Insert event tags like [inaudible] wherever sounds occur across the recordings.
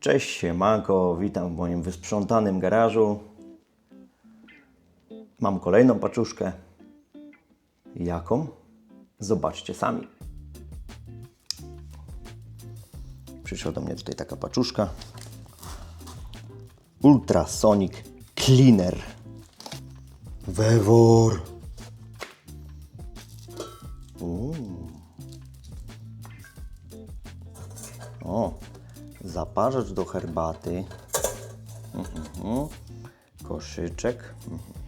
Cześć, siemanko, witam w moim wysprzątanym garażu. Mam kolejną paczuszkę. Jaką? Zobaczcie sami. Przyszła do mnie tutaj taka paczuszka. Ultrasonic Cleaner. Wewor. Zaparzacz do herbaty. Mhm. Koszyczek.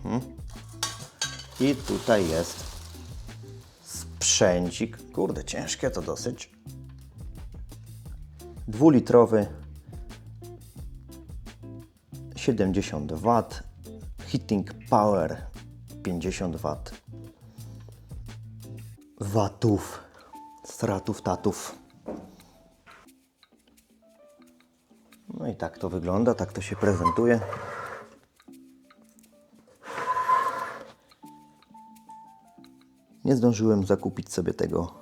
Mhm. I tutaj jest sprzęcik. Kurde, ciężkie to dosyć. Dwulitrowy 70 W. Heating Power 50 W. Watów. Stratów, tatów. No i tak to wygląda, tak to się prezentuje. Nie zdążyłem zakupić sobie tego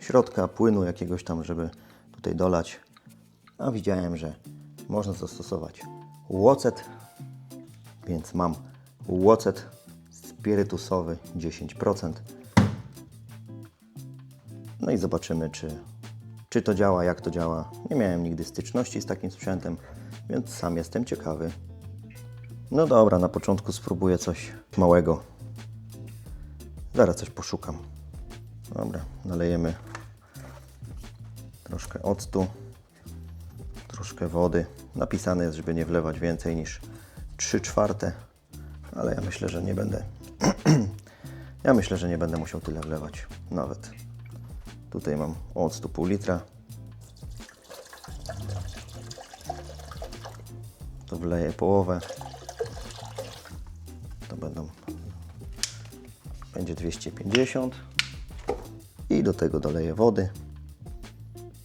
y, środka, płynu jakiegoś tam, żeby tutaj dolać. A widziałem, że można zastosować łocet, więc mam łocet spirytusowy 10%. No i zobaczymy, czy, czy to działa, jak to działa. Nie miałem nigdy styczności z takim sprzętem, więc sam jestem ciekawy. No dobra, na początku spróbuję coś małego. Zaraz coś poszukam. Dobra, nalejemy troszkę octu, troszkę wody. Napisane jest, żeby nie wlewać więcej niż 3 czwarte, ale ja myślę, że nie będę. [clears throat] ja myślę, że nie będę musiał tyle wlewać nawet. Tutaj mam octu pół litra. To wleję połowę. To będą będzie 250 i do tego doleję wody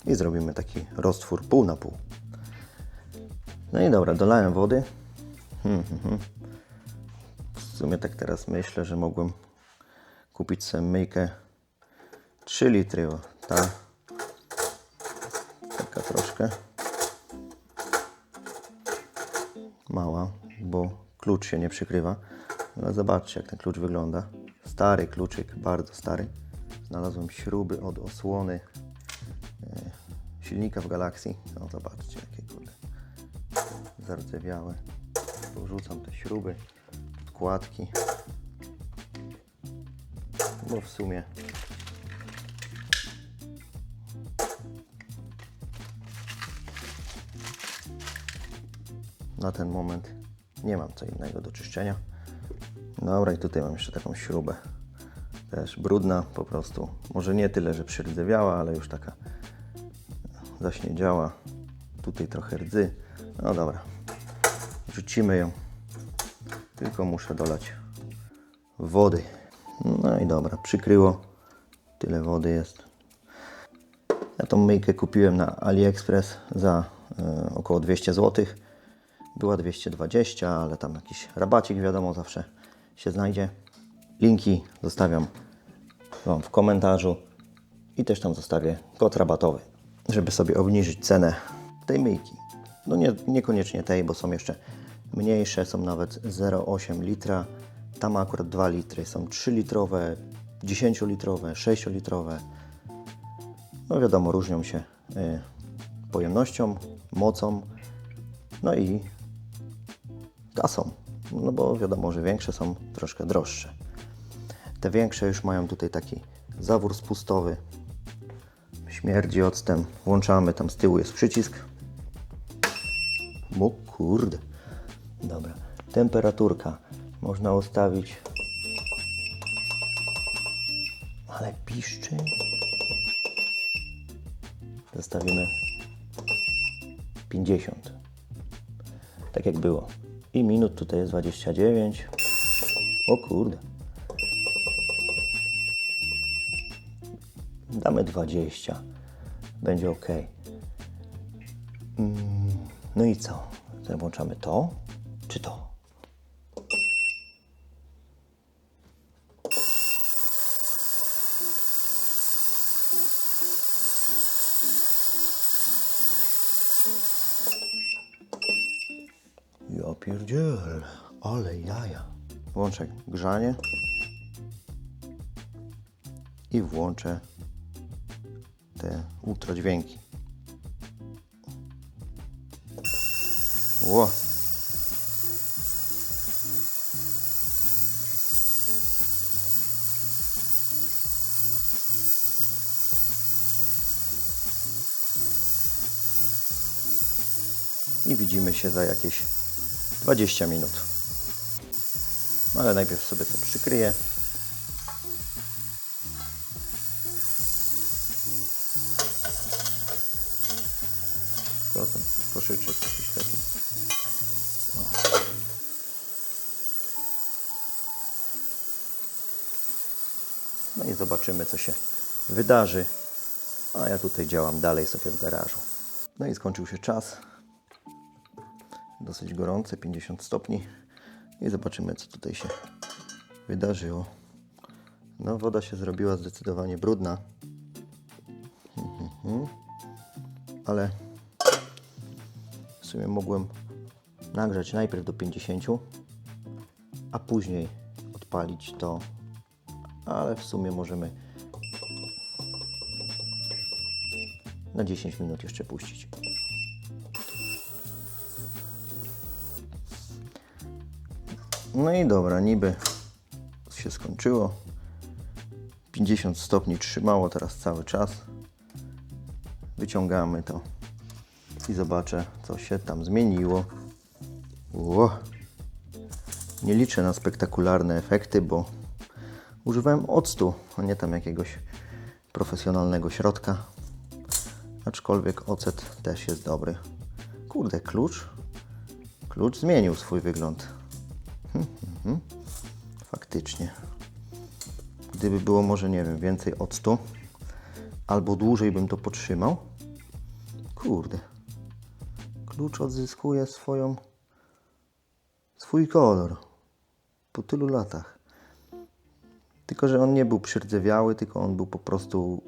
i zrobimy taki roztwór pół na pół. No i dobra, dolałem wody. Hmm, hmm, hmm. W sumie tak teraz myślę, że mogłem kupić sobie myjkę 3 litry, o, ta taka troszkę mała, bo klucz się nie przykrywa. Ale zobaczcie, jak ten klucz wygląda. Stary kluczyk, bardzo stary. Znalazłem śruby od osłony e, silnika w Galaxii. No zobaczcie, jakie kurde zardzewiałe. Porzucam te śruby, podkładki. Bo w sumie na ten moment nie mam co innego do czyszczenia. Dobra, i tutaj mam jeszcze taką śrubę. Też brudna po prostu. Może nie tyle, że przyrdzewia, ale już taka zaśniedziała. Tutaj trochę rdzy. No dobra. Rzucimy ją. Tylko muszę dolać wody. No i dobra, przykryło. Tyle wody jest. Ja tą myjkę kupiłem na AliExpress za e, około 200 zł. Była 220, ale tam jakiś rabacik, wiadomo, zawsze się znajdzie. Linki zostawiam Wam w komentarzu i też tam zostawię kod rabatowy, żeby sobie obniżyć cenę tej myjki. No nie, niekoniecznie tej, bo są jeszcze mniejsze, są nawet 0,8 litra. Tam akurat 2 litry, są 3 litrowe, 10 litrowe, 6 litrowe. No wiadomo, różnią się y, pojemnością, mocą, no i kasą. No bo wiadomo, że większe są troszkę droższe. Te większe już mają tutaj taki zawór spustowy. Śmierdzi octem. Włączamy, tam z tyłu jest przycisk. O kurde. Dobra. Temperaturka można ustawić. Ale piszczy. Zostawimy 50. Tak jak było. I minut tutaj jest 29. O kurde. Damy 20. Będzie ok. Mm, no i co? Włączamy to, czy to? Ja pierdziel, ale jaja. Włączę grzanie i włączę te ultradźwięki. Ło. I widzimy się za jakieś 20 minut. Ale najpierw sobie to przykryję. Koszyczek jakiś taki. O. No i zobaczymy, co się wydarzy. A ja tutaj działam dalej sobie w garażu. No i skończył się czas. Dosyć gorące, 50 stopni. I zobaczymy, co tutaj się wydarzyło. No, woda się zrobiła zdecydowanie brudna. Mhm. Ale w sumie mogłem nagrzać najpierw do 50, a później odpalić to. Ale w sumie możemy na 10 minut jeszcze puścić. No i dobra, niby się skończyło. 50 stopni trzymało teraz cały czas. Wyciągamy to i zobaczę, co się tam zmieniło. Ło. Nie liczę na spektakularne efekty, bo używałem octu, a nie tam jakiegoś profesjonalnego środka. Aczkolwiek ocet też jest dobry. Kurde, klucz. Klucz zmienił swój wygląd. Mhm. Faktycznie. Gdyby było może, nie wiem, więcej octu, albo dłużej bym to potrzymał. Kurde. Klucz odzyskuje swoją, swój kolor po tylu latach. Tylko, że on nie był przyrdzewiały, tylko on był po prostu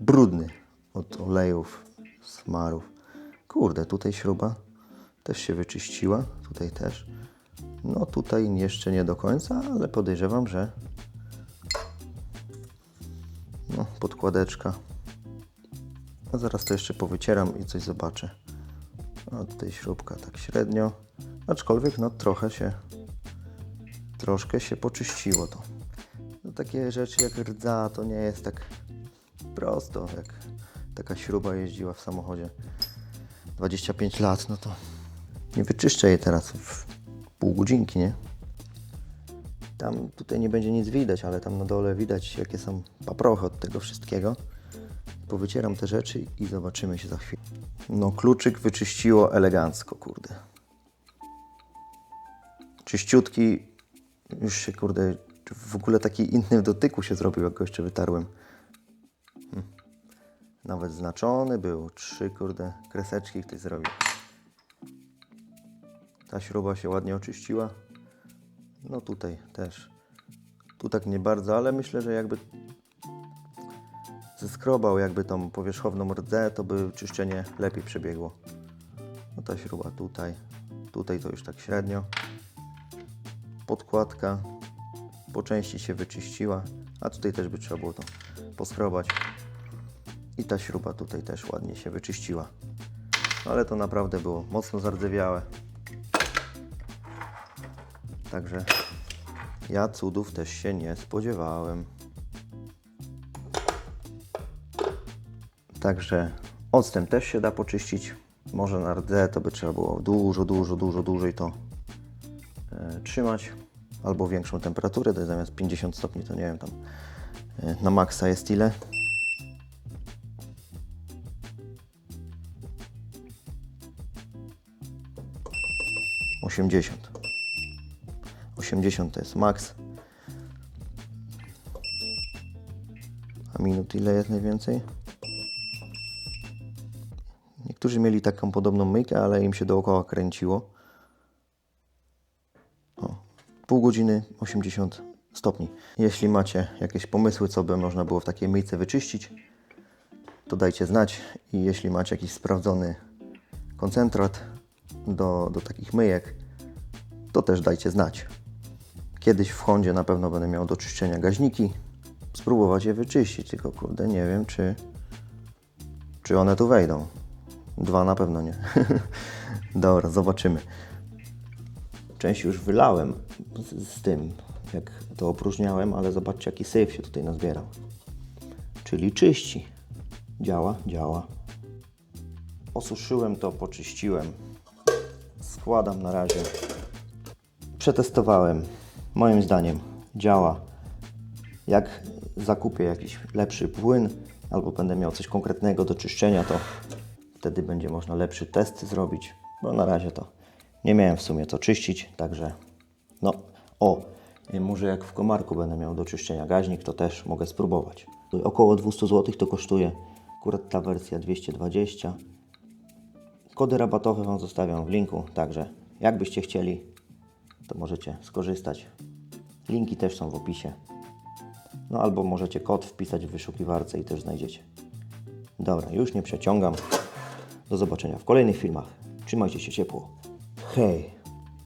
brudny od olejów, smarów. Kurde, tutaj śruba też się wyczyściła, tutaj też. No tutaj jeszcze nie do końca, ale podejrzewam, że no, podkładeczka. A zaraz to jeszcze powycieram i coś zobaczę. No tutaj śrubka tak średnio, aczkolwiek no trochę się, troszkę się poczyściło to. No, takie rzeczy jak rdza to nie jest tak prosto, jak taka śruba jeździła w samochodzie 25 lat, no to nie wyczyszczę jej teraz w pół godzinki, nie? Tam tutaj nie będzie nic widać, ale tam na dole widać jakie są paprochy od tego wszystkiego. Powycieram te rzeczy i zobaczymy się za chwilę. No kluczyk wyczyściło elegancko, kurde. Czyściutki, już się kurde, w ogóle taki inny w dotyku się zrobił, jak go jeszcze wytarłem. Hm. Nawet znaczony był, trzy kurde kreseczki ktoś zrobił. Ta śruba się ładnie oczyściła. No tutaj też. Tu tak nie bardzo, ale myślę, że jakby zeskrobał jakby tą powierzchowną rdzę, to by czyszczenie lepiej przebiegło. No ta śruba tutaj. Tutaj to już tak średnio. Podkładka po części się wyczyściła, a tutaj też by trzeba było to poskrobać. I ta śruba tutaj też ładnie się wyczyściła. Ale to naprawdę było mocno zardzewiałe. Także ja cudów też się nie spodziewałem. Także octem też się da poczyścić. Może na rdze to by trzeba było dużo, dużo, dużo dłużej to e, trzymać. Albo większą temperaturę, to jest zamiast 50 stopni, to nie wiem tam e, na maksa jest ile. Osiemdziesiąt. 80 to jest maks. A minut ile jest najwięcej? Niektórzy mieli taką podobną myjkę, ale im się dookoła kręciło. O, pół godziny 80 stopni. Jeśli macie jakieś pomysły, co by można było w takiej myjce wyczyścić, to dajcie znać. I jeśli macie jakiś sprawdzony koncentrat do, do takich myjek, to też dajcie znać. Kiedyś w Hondzie na pewno będę miał do czyszczenia gaźniki. Spróbować je wyczyścić, tylko kurde, nie wiem, czy, czy one tu wejdą. Dwa na pewno nie. [laughs] Dobra, zobaczymy. Część już wylałem z, z tym, jak to opróżniałem, ale zobaczcie, jaki syf się tutaj nazbierał. Czyli czyści. Działa, działa. Osuszyłem to, poczyściłem. Składam na razie. Przetestowałem. Moim zdaniem działa. Jak zakupię jakiś lepszy płyn albo będę miał coś konkretnego do czyszczenia, to wtedy będzie można lepszy test zrobić. Bo na razie to nie miałem w sumie co czyścić, także no o, y, może jak w komarku będę miał do czyszczenia gaźnik, to też mogę spróbować. Około 200 zł to kosztuje akurat ta wersja 220. Kody rabatowe Wam zostawiam w linku, także jakbyście chcieli, to możecie skorzystać. Linki też są w opisie. No albo możecie kod wpisać w wyszukiwarce i też znajdziecie. Dobra, już nie przeciągam. Do zobaczenia w kolejnych filmach. Trzymajcie się ciepło. Hej!